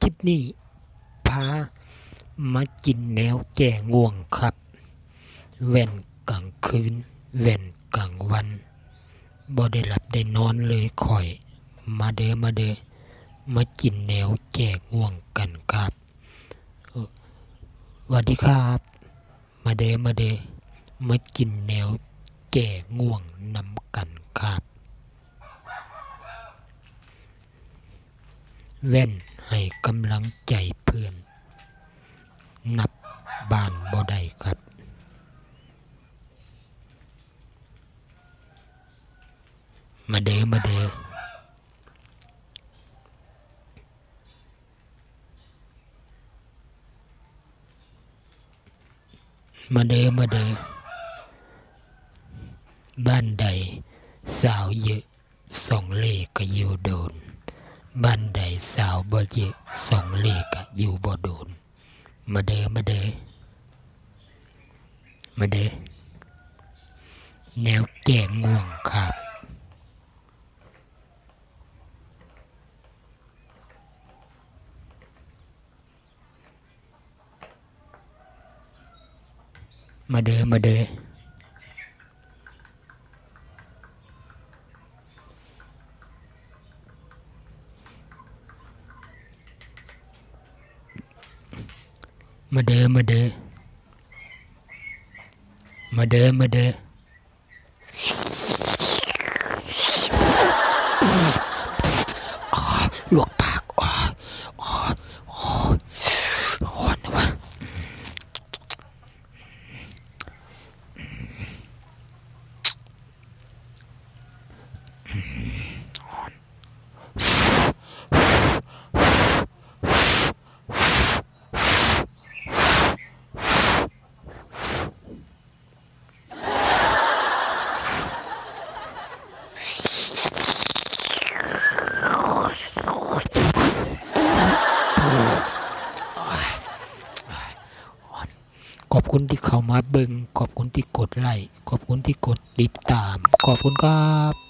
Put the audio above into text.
คลิปนี้พามากินแนวแก่ง่วงครับ แว่นกลางคืน แว่นกลางวันบ่ได้หลับได้นอนเลยคอย มาเด้อมาเด้อมากินแนวแก่ง่วงกันครับสวัสดีครับ มาเด้อมาเด้อมากินแนวแก่ง่วงนำกันครับ แว่น ให้กำลังใจเพื่อน นับบ้านบ่ได้ครับมาเด้อมาเด้อมาเด้อมาเด้อบ้านใด สาวเยอะสองเลขก็อยู่โดน บ้านใดสาวบ่เยะสองเลขก็อยู่บ่โดน มาเด้อมาเด้อมาเด้อแนวแก่ง่วงครับมาเด้อมาเด้อ มาเด้อมาเด้อมาเด้อมาเด้ออ๋อลวกปากอ๋ออ๋ออ๋ออ๋อนะวะ ขอบคุณที่เข้ามาเบิงขอบคุณที่กดไลค์ขอบคุณที่กดติดตาม ขอบคุณครับ